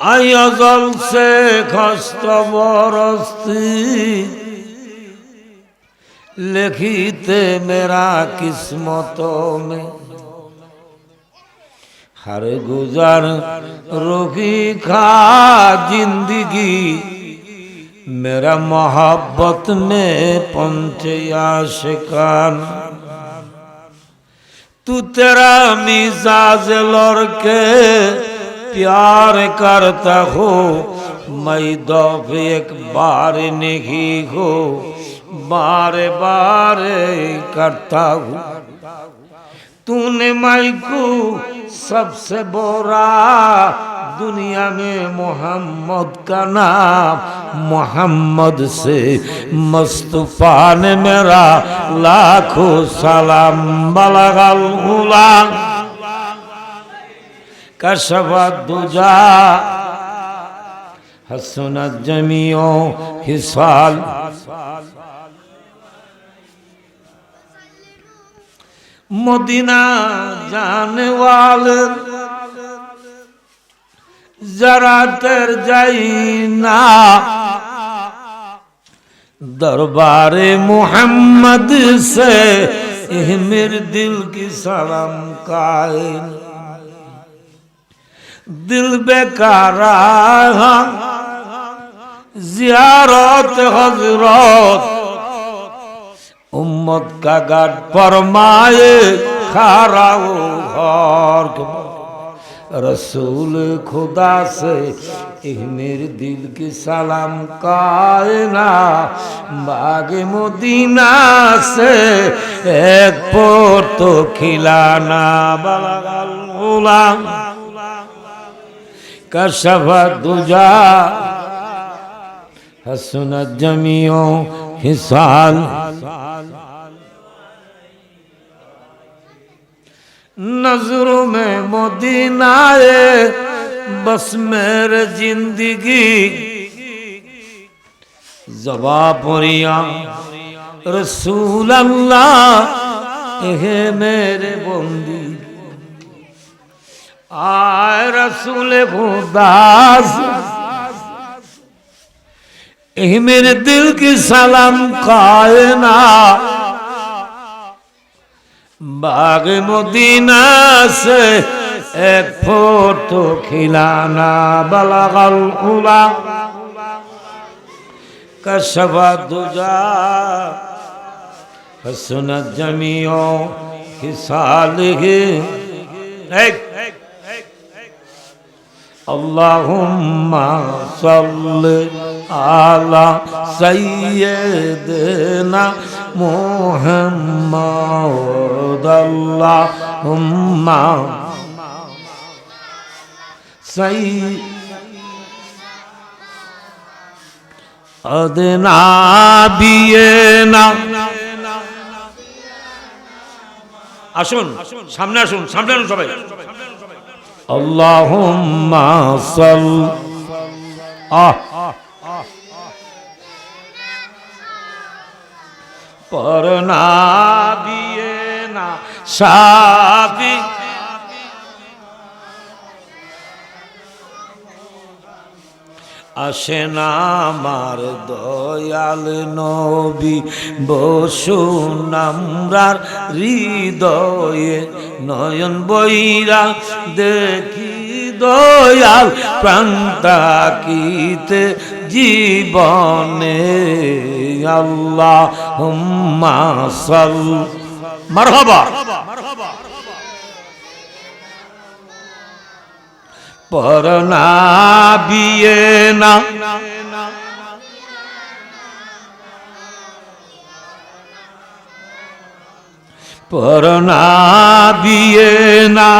আইয়া জলসে খস্ত বরস্তি লিখিতে মেরা কিসমত মে। হর গুজার রোগী খা জিন্দগি। মেরা মোহাব্বত মে পঞ্চে আশিকান। তু তেরা মিজাজ লড়কে प्यार करता हो। मैं दफ एक बार नहीं हो। बारे बार करता हूँ। तूने मैं को सबसे बोरा दुनिया में मोहम्मद का नाम। मोहम्मद से मुस्तफ़ा ने मेरा लाखों सलाम, बलगल गुलाम। कशफ दुजा हसन जमियो हिसाल। मदीना जाने वाले। जरा तर जाई ना। दरबारे मोहम्मद से मेरे दिल की सलाम कायन दिल बेकारा जियारत हजरत उम्मत का गाट फरमाए खारा वो घर के रसूल खुदा से एह मेरे दिल की सलाम कायना बाग मदीना से एक पोर तो खिलाना बलगल गुलाम কাশাফা দুজা। হাসুনা জমিও হিসাল। নজর মে মদিনায় বস মের জিন্দগি। জবা পরিয়া রসুল আল্লাহ, এহে মেরে বন্দী। रसूल खुदास यही मेरे दिल की सलाम कायना बाग मदीना से एक फोटो खिलाना बलगल उला कशबा दुजा हसन जमियों हिसाल एक اللهم صل على سيدنا محمد اللهم سيدنا بينا আসুন সামনে আসুন সামনে আসুন সবাই اللهم صل آه پر نہ دیے نہ شادی আসে আমার দয়াল নবী বসুন আমরার হৃদয়ে নয়ন বইরা দেখি দয়াল প্রান্তাকিতে জীবনে আল্লাহ মারহাবা। পরনা বিয়ে না পরনা বিয়ে না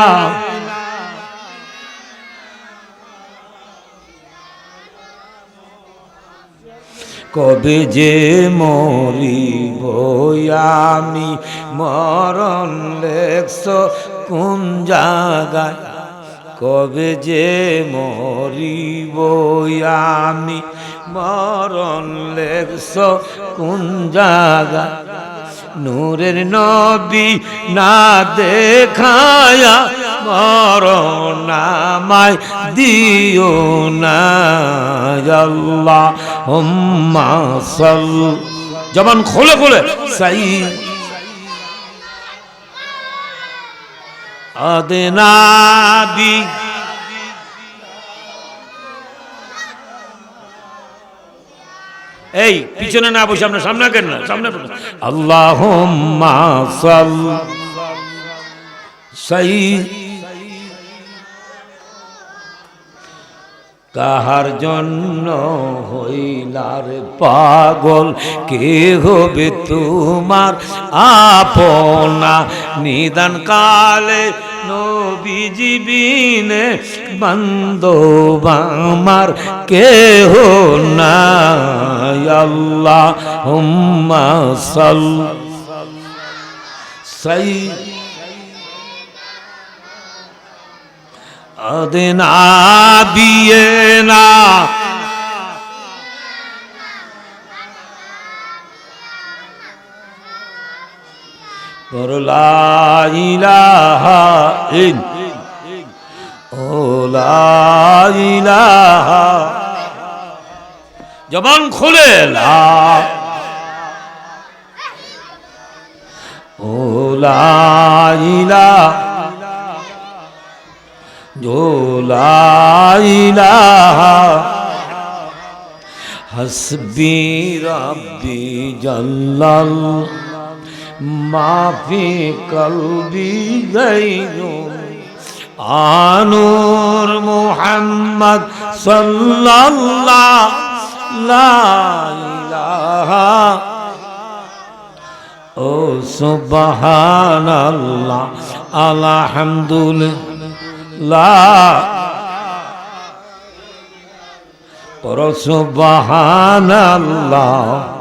কবে যে মরিব আমি মরণ লেখস কোন জায়গায় কবে যে মরিব আমি? মরণ লেখস কোন জায়গায় নূরের নবী না দেখায়া মরণামায় দিও না। আল্লাহ হুম্মা সাল খোলে খোলে। সাই আদনাবি এই, পিছনে না বসে আপনার সামনে কেন না, সামনে আল্লাহ কাহার জন্য হইলার পাগল কে হবে তোমার আপনা? নিদান কালে বিজিবিনে বান্দব আমার হো না আল্লাহ সই সাল বিয়ে না করলা ইলাহা ইন ও লা ইলাহা। জবান খুলে লা ও লা ইলাহা। जो लाइला हसबी ما في قلبي غير آنور محمد صلى الله لا إله أو سبحان الله الحمد لله قر سبحان الله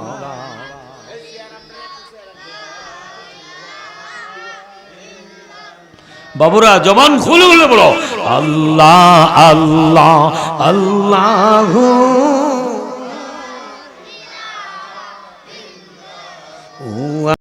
বাবুরা জবান খুলে খুলে বলো। আল্লাহ আল্লাহ আল্লাহ